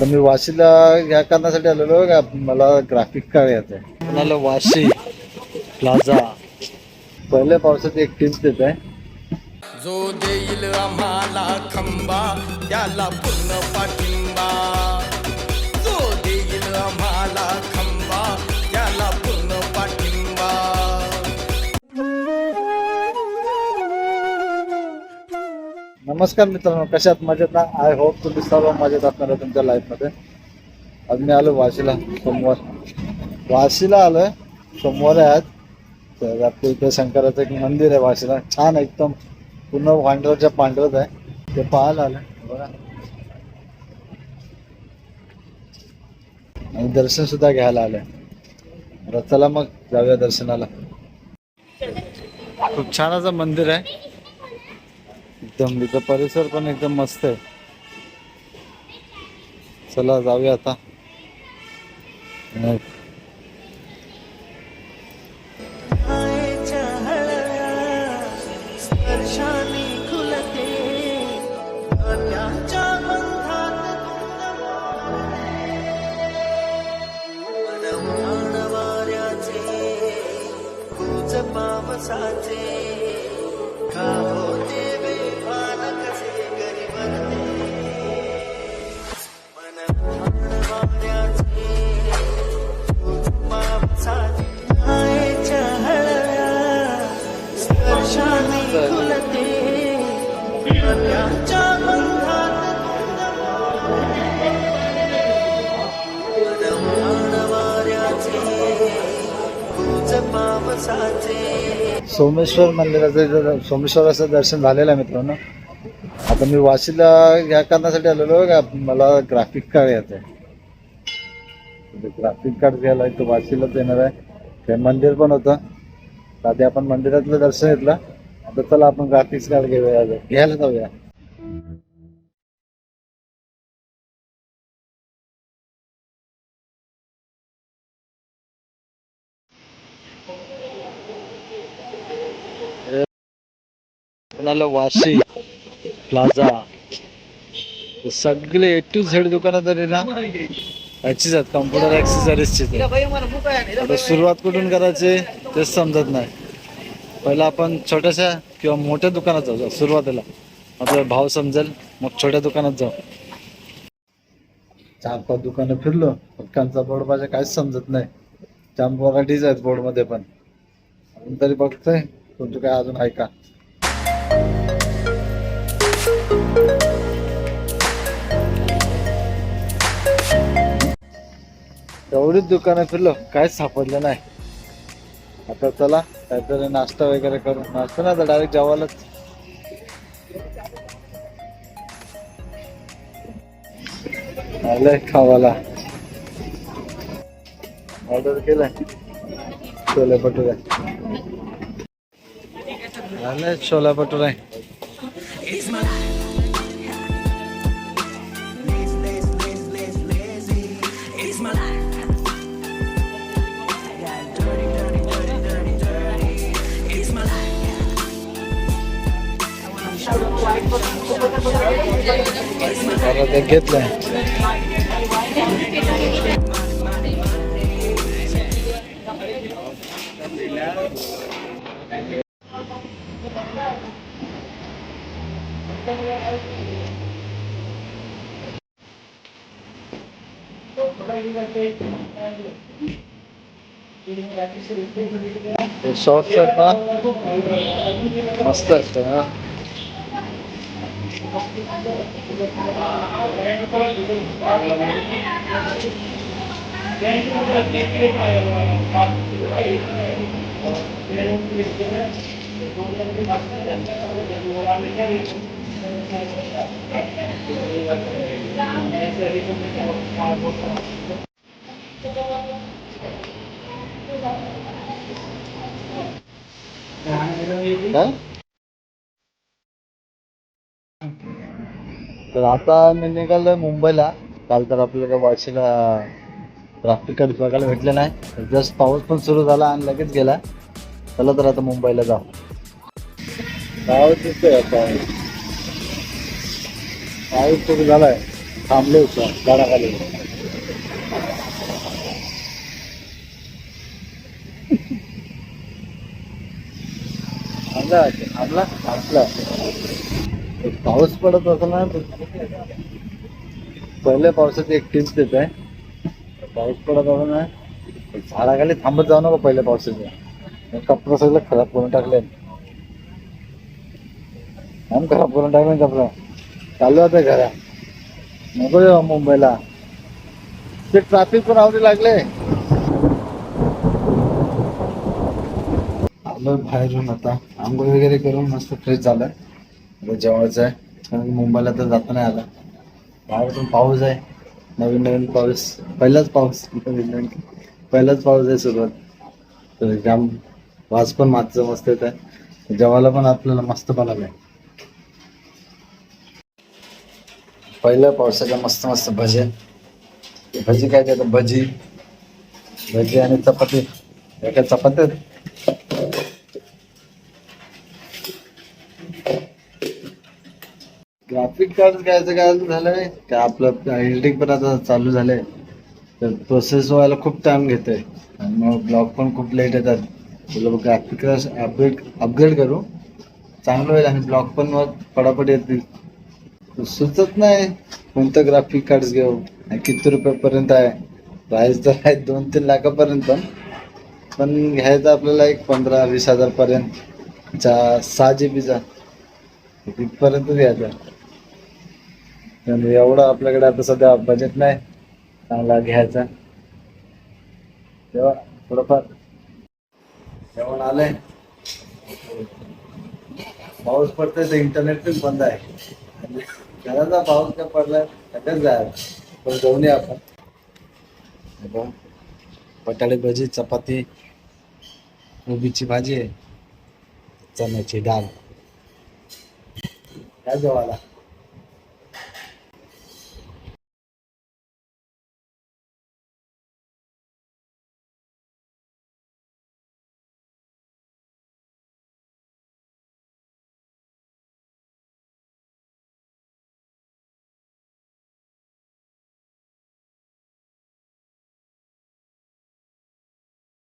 आता मी वाशीला या कारणासाठी आलेलो का? मला ग्राफिक कार्ड यायचं आहे म्हणाला वाशी प्लाझा पहिल्या पावसात एक टिप्स देत आहे. जो देईल आम्हाला खंबा त्याला पूर्ण पाठिंबा. नमस्कार मित्रांनो कशात मजेत ना? आय होप तुम्ही सर्व मजेत असणार तुमच्या लाईफमध्ये आज मी आलो वाशीला सोमवार. वाशीला आलोय सोमवार आहे आज तर आपल्या इथे शंकराचं एक मंदिर आहे वाशीला. छान आहे एकदम पूर्ण पांढरच्या पांढरत आहे. ते पाहायला आलं बघा. आणि दर्शन सुद्धा घ्यायला आलंय. रथाला मग जाऊया दर्शनाला. खूप छान असं मंदिर आहे. एकदम तिथं परिसर पण एकदम मस्त आहे. चला जाऊया आता. सोमेश्वर मंदिराचं इथं सोमेश्वराचं दर्शन झालेलं आहे मित्रांनो. आता मी वाशीला या कारणासाठी आलेलो का? मला ग्राफिक कार्ड यायचं आहे. म्हणजे ग्राफिक कार्ड घ्यायला इथं वाशीलाच येणार आहे. ते मंदिर पण होतं. आधी आपण मंदिरातलं दर्शन घेतलं. आता चला आपण ग्राफिक्स कार्ड घेऊया घ्यायला जाऊया. कोणाला वाशी प्लाझा सगळे ए टू झेड दुकानात तरी ना? याचीच आहेत कम्प्युटर ॲक्सेसरीजची आता सुरुवात कुठून करायची? तेच समजत नाही. पहिला आपण छोट्याशा किंवा मोठ्या दुकानात जाऊ सुरुवातीला. आपला भाव समजेल मग छोट्या दुकानात जाऊ. चार पाच दुकानं फिरलो पटकांचा बोर्ड माझ्या काहीच समजत नाही. जाम व्हरायटीज आहेत बोर्डमध्ये पण तरी बघतोय तुमचं काय अजून ऐका एवढीच दुकानं फिरलो काहीच सापडलं नाही. आता चला काहीतरी नाश्ता वगैरे करू नाश्ता ना तर डायरेक्ट जेवायलाच. आलंय खावाला. ऑर्डर केलंय. छोले भटुरे. आलंय छोला भटुरे. ते घेतलंय हे सॉस आहेत ना मस्त असतं ना काय तर आता मी निघालोय मुंबईला. काल तर आपल्याला वाशीला ट्राफिक बघायला भेटलं नाही. जस्ट पाऊस पण सुरू झाला आणि लगेच गेला. चला तर आता मुंबईला जाऊ. पाऊस दिसतोय आता. पाऊस सुरू झालाय. थांबले होतो झाडाखाली. थांबला. थांबला. थांबला. पाऊस पडत होता ना पहिल्या पावसाची एक टिप्स देत आहे. पाऊस पडत होता ना झाडाखाली थांबत जाऊ नका पहिल्या पावसाच्या कपडा सगळं खराब करून टाकले आम खराब करून टाकले कपडा. चालू आता घरा. नको येऊ मुंबईला. ते ट्रॅफिक पण आवडी लागले. आलो बाहेरून आता. आंघोळ वगैरे करून मस्त फ्रेश झालं आता जेवायचं आहे. कारण की मुंबईला तर जाता नाही आला. बाहेरून पाऊस आहे. नवीन नवीन पाऊस. पहिलाच पाऊस. नवीन नवीन पहिलाच पाऊस आहे सुरुवात. तर जाम वास पण मागचं मस्त येत आहे. जेवायला पण आपल्याला मस्त बनवलं आहे पहिल्या पावसाच्या मस्त मस्त भजे. भजी काय ते भजी. भजी आणि चपाती. एका चपात्यात. ग्राफिक कार्ड घ्यायचं काय झालंय ते आपलं एडिटिंग पण आता चालू झालंय. तर प्रोसेस व्हायला खूप टाइम घेते आणि मग ब्लॉग पण खूप लेट येतात. तुला ग्राफिक अपग्रेड अपग्रेड करू. चांगलं होईल आणि ब्लॉग पण मग पडापट येतील. सुचत नाही कोणतं ग्राफिक कार्ड घेऊ. आणि किती रुपयापर्यंत आहे? प्राईस तर आहे दोन तीन लाखापर्यंत. पण पण घ्यायचं आपल्याला एक पंधरा वीस हजारपर्यंत चा सहा जी बीचा तिथपर्यंत घ्यायचा. एवढं आपल्याकडे आता सध्या बजेट नाही. चांगला घ्यायचा. तेव्हा थोडंफार जेवण आलंय. पाऊस पडतोय तर इंटरनेट पण बंद आहे. घराचा पाऊस काय पडलाय? त्याच्यात जायला पण जाऊन या आपण. बटाटे भजी चपाती कोबीची भाजी आहे. चण्याची डाळ. काय जेवायला.